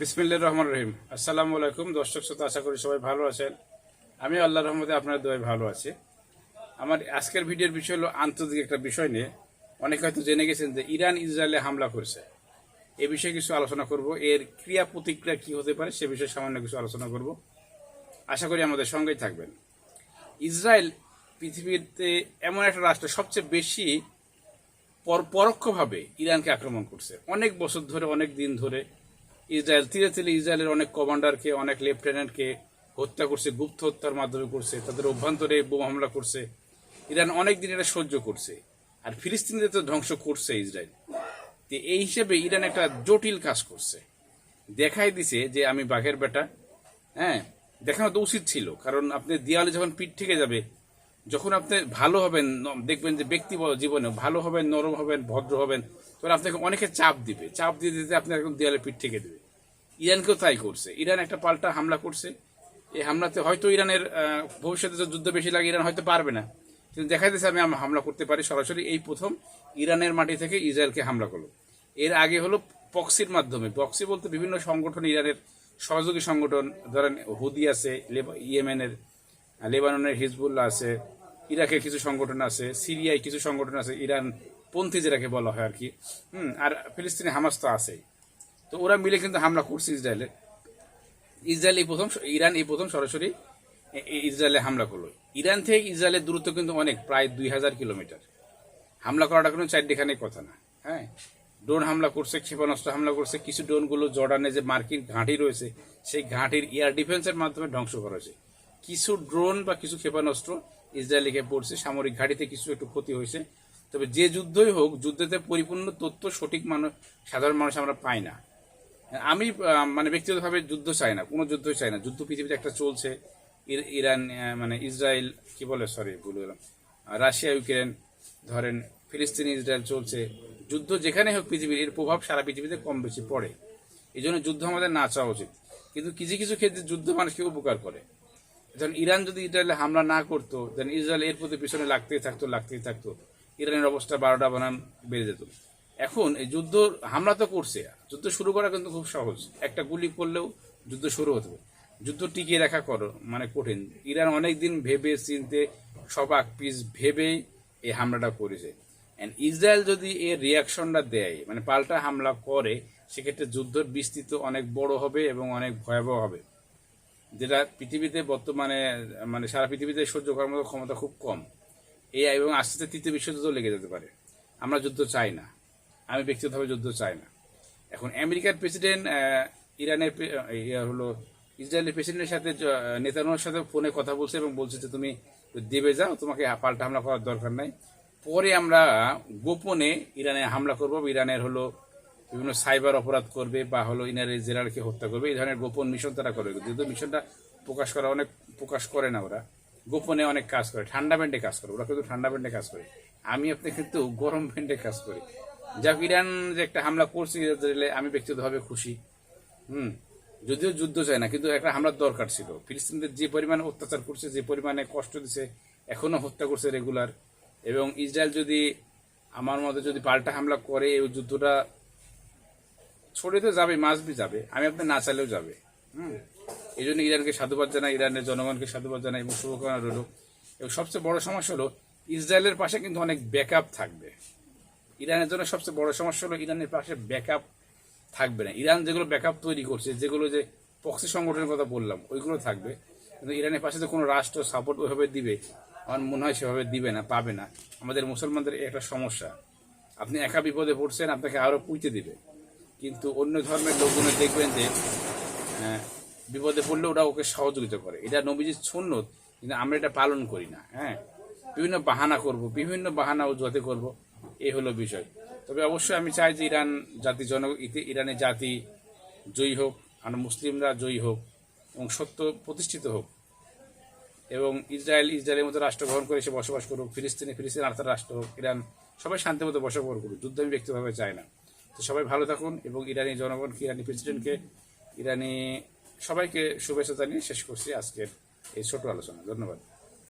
বিসমিল্লাহ রহমান রহিম। আসসালামু আলাইকুম, দর্শক শ্রোতা, আশা করি সবাই ভালো আছেন। আমি আল্লাহ রহমতে আপনার দোয়ায় ভালো আছি। আমার আজকের ভিডিওর বিষয় হলো আন্তর্জাতিক একটা বিষয় নিয়ে। অনেকে হয়তো জেনে গেছেন যে ইরান ইসরায়েলে হামলা করছে। এ বিষয়ে কিছু আলোচনা করব। এর ক্রিয়া প্রতিক্রিয়া কি হতে পারে সে বিষয়ে সামান্য কিছু আলোচনা করব। আশা করি আমাদের সঙ্গেই থাকবেন। ইসরায়েল পৃথিবীতে এমন একটা রাষ্ট্র সবচেয়ে বেশি পর পরোক্ষভাবে ইরানকে আক্রমণ করছে। অনেক বছর ধরে, অনেক দিন ধরে ইসরায়েল ধীরে ধীরে ইসরায়েলের অনেক কমান্ডারকে, অনেক লেফটেন্যান্টকে হত্যা করছে, গুপ্ত হত্যার মাধ্যমে করছে, তাদের অভ্যন্তরে বোমা হামলা করছে। ইরান অনেক দিন এটা সহ্য করছে। আর ফিলিস্তিনিদের তো ধ্বংস করছে ইসরায়েল। তো এই হিসেবে ইরান একটা জটিল কাজ করছে। দেখাই দিছে যে আমি বাঘের বেটা হ্যাঁ? দেখানো তো উচিত ছিল, কারণ আপনি দেওয়ালে যখন পিঠ থেকে যাবে যখন আপনি ভালো হবেন দেখবেন যে ব্যক্তি জীবনে ভালো হবেন, নরম হবেন, ভদ্র হবেন, তখন আপনাকে অনেকে চাপ দিবে। চাপ দিয়ে দিতে আপনি একদম দেওয়ালে পিঠ থেকে দেবে। ইরানকেও তাই করছে। ইরান একটা পাল্টা হামলা করছে। এই হামলাতে হয়তো ইরানের ভবিষ্যতে যুদ্ধ বেশি লাগে, ইরান হয়তো পারবে না। কিন্তু দেখা যাচ্ছে আমি হামলা করতে পারি। সরাসরি এই প্রথম ইরানের মাটি থেকে ইসরায়েলকে হামলা করল। এর আগে হলো পক্সির মাধ্যমে। পক্সি বলতে বিভিন্ন সংগঠন, ইরানের সহযোগী সংগঠন, ধরেন হুদি আছে ইয়েমেনের লেবাননের হিজবুল্লাহ আছে ইরাকের কিছু সংগঠন আছে, সিরিয়ায় কিছু সংগঠন আছে ইরান পন্থী যেটাকে বলা হয় আর কি হুম, আর ফিলিস্তিনি হামাস তো আছেই। তো ওরা মিলে কিন্তু হামলা করছে ইসরায়েলে। ইসরায়েল এই প্রথম ইরান এই প্রথম সরাসরি ইসরায়েলে হামলা করল। ইরান থেকে ইসরায়েলের দূরত্ব কিন্তু অনেক, প্রায় দুই হাজার কিলোমিটার। হামলা করাটা কোনো চারটিখানে কথা না হ্যাঁ? ড্রোন হামলা করছে, ক্ষেপণাস্ত্র হামলা করছে, কিছু ড্রোনগুলো জর্ডানে যে মার্কিন ঘাঁটি রয়েছে, সেই ঘাঁটির এয়ার ডিফেন্সের মাধ্যমে ধ্বংস করা হয়েছে কিছু ড্রোন বা কিছু ক্ষেপণাস্ত্র ইসরায়েলিকে পড়ছে, সামরিক ঘাঁটিতে কিছু একটু ক্ষতি হয়েছে। তবে যে যুদ্ধই হোক, যুদ্ধতে পরিপূর্ণ তথ্য সঠিক মানুষ, সাধারণ মানুষ আমরা পাই না। আমি মানে ব্যক্তিগতভাবে যুদ্ধ চাই না, কোনো যুদ্ধই চাই না। যুদ্ধ পৃথিবীতে একটা চলছে। ইরান মানে ইসরায়েল, কি বলে সরি ভুলে গেলাম। রাশিয়া, ইউক্রেন, ধরেন ফিলিস্তিন, ইসরায়েল চলছে। যুদ্ধ যেখানে হোক পৃথিবীর, এর প্রভাব সারা পৃথিবীতে কম বেশি পড়ে। এই জন্য যুদ্ধ আমাদের না চাওয়া উচিত। কিন্তু কিছু কিছু ক্ষেত্রে যুদ্ধ মানুষকে উপকার করে। ধরেন ইরান যদি ইসরায়েলে হামলা না করতো দেন ইসরায়েল এর প্রতি পিছনে লাগতেই থাকতো লাগতেই থাকতো। ইরানের অবস্থা বারোটা বানান বেড়ে যেত। এখন এই যুদ্ধ, হামলা তো করছে। যুদ্ধ শুরু করা কিন্তু খুব সহজ। একটা গুলি করলেও যুদ্ধ শুরু হতে যুদ্ধ টিকিয়ে রাখা করো মানে কঠিন। ইরান অনেক দিন ভেবে চিনতে, সবাক পিস ভেবেই এই হামলাটা করেছে। অ্যান্ড ইসরায়েল যদি এর রিয়াকশনটা দেয় মানে পাল্টা হামলা করে, সেক্ষেত্রে যুদ্ধের বিস্তৃত অনেক বড় হবে এবং অনেক ভয়াবহ হবে। যেটা পৃথিবীতে বর্তমানে মানে সারা পৃথিবীতে সহ্য করার মতো ক্ষমতা খুব কম। এই এবং আস্তে আস্তে তৃতীয় বিশ্বযুদ্ধ লেগে যেতে পারে। আমরা যুদ্ধ চাই না। আমি ব্যক্তিগতভাবে যুদ্ধ চাই না। এখন আমেরিকার প্রেসিডেন্ট ইরানের হলো ইসরায়েলের প্রেসিডেন্টের সাথে নেতানোর সাথে ফোনে কথা বলছে এবং বলছে যে তুমি দেবে যাও, তোমাকে পাল্টা হামলা করার দরকার নাই। পরে আমরা গোপনে ইরানে হামলা করব ইরানের হলো বিভিন্ন সাইবার অপরাধ করবে বা হলো ইনারের জেলারকে হত্যা করবে, এই ধরনের গোপন মিশন তারা করবে যেহেতু মিশনটা প্রকাশ করা অনেক, প্রকাশ করে না ওরা, গোপনে অনেক কাজ করে, ঠান্ডা ব্যান্ডে কাজ করে, ওরা কিন্তু ঠান্ডা ব্যান্ডে কাজ করে। আমি আপনি কিন্তু গরম ব্যান্ডে কাজ করি। যা ইরান যে একটা হামলা করছে আমি ব্যক্তিগতভাবে খুশি। হুম, যদিও যুদ্ধ চায় না, কিন্তু একটা হামলার দরকার ছিল। ফিলিস্তিনদের যে পরিমাণে অত্যাচার করছে, যে পরিমাণে কষ্ট দিছে এখনও হত্যা করছে রেগুলার। এবং ইসরায়েল যদি আমার মতে যদি পাল্টা হামলা করে, এই যুদ্ধটা ছড়িয়ে তো যাবে মাসবি যাবে। আমি আপনি না চাইলেও যাবে। হুম। এই জন্য ইরানকে সাধুবাদ জানাই, ইরানের জনগণকে সাধুবাদ জানাই এবং শুভকামনা রইল। এবং সবচেয়ে বড় সমস্যা হলো, ইসরায়েলের পাশে কিন্তু অনেক ব্যাকআপ থাকবে। ইরানের জন্য সবচেয়ে বড় সমস্যা হলো, ইরানের পাশে ব্যাকআপ থাকবে না। ইরান যেগুলো ব্যাকআপ তৈরি করছে, যেগুলো যে পক্সি সংগঠনের কথা বললাম, ওইগুলো থাকবে। কিন্তু ইরানের পাশে যে কোনো রাষ্ট্র সাপোর্ট ওইভাবে দিবে, আমার মনে হয় সেভাবে দিবে না, পাবে না। আমাদের মুসলমানদের একটা সমস্যা। আপনি একা বিপদে পড়ছেন, আপনাকে আরও পুঁতে দিবে। কিন্তু অন্য ধর্মের লোকগুলো দেখবেন যে আহ, বিপদে পড়লে ওরা ওকে সহযোগিতা করে। এটা নবীজির সুন্নত কিন্তু আমরা এটা পালন করি না হ্যাঁ। বিভিন্ন বাহানা করব বিভিন্ন বাহানা ও জতে করব এই হলো বিষয়। তবে অবশ্যই আমি চাই যে ইরান জাতি জন ইরানের জাতি জয়ী হোক আর মুসলিমরা জয়ী হোক এবং সত্য প্রতিষ্ঠিত হোক। এবং ইসরায়েল ইসরায়েলের মতো রাষ্ট্র গ্রহণ করে সে বসবাস করুক ফিলিস্তিনে ফিলিস্তিন আর্থার রাষ্ট্র হোক ইরান সবাই শান্তি মতো বসবাস করুক যুদ্ধ আমি ব্যক্তিগতভাবে চাই না। তো সবাই ভালো থাকুন এবং ইরানি জনগণকে ইরানি প্রেসিডেন্টকে, ইরানি সবাইকে শুভেচ্ছা জানিয়ে শেষ করছি আজকের এই ছোট আলোচনা। ধন্যবাদ।